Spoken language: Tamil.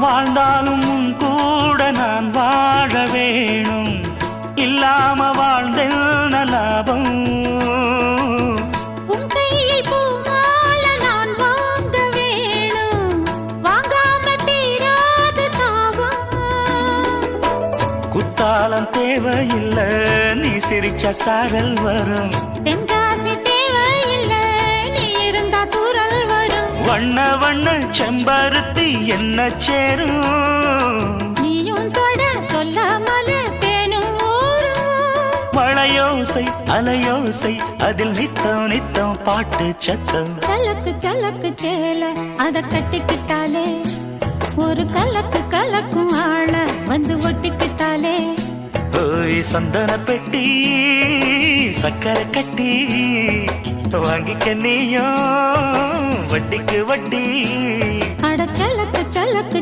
வாழ்ந்தாலும் உன் கூட நான் வாழ வேணும். இல்லாம வாழ்ந்தென்ன லாபம். குத்தாலம் தேவையில்லை நீ சிரிச்ச சாரல் வரும். தென்காசி தேவையில்லை வண்ண வண்ண செம்பருத்தி என்ன சேரும்? நீயும் தொட சொல்லாமல தேனும் மழையோசை அலையோசை அதில் நித்தம் நித்தம் பாட்டு சத்தம். சலக்கு சலக்கு சேல அத கட்டிக்கிட்டாலே. ஒரு கலக்கு கலக்கும் ஆள வந்து ஒட்டிக்கிட்டாலே. ஓய் சந்தன பெட்டி சக்கரை கட்டி வாங்கிக்க நீயும். வட்டிக்கு வட்டி. அட சலக்கு சலக்கு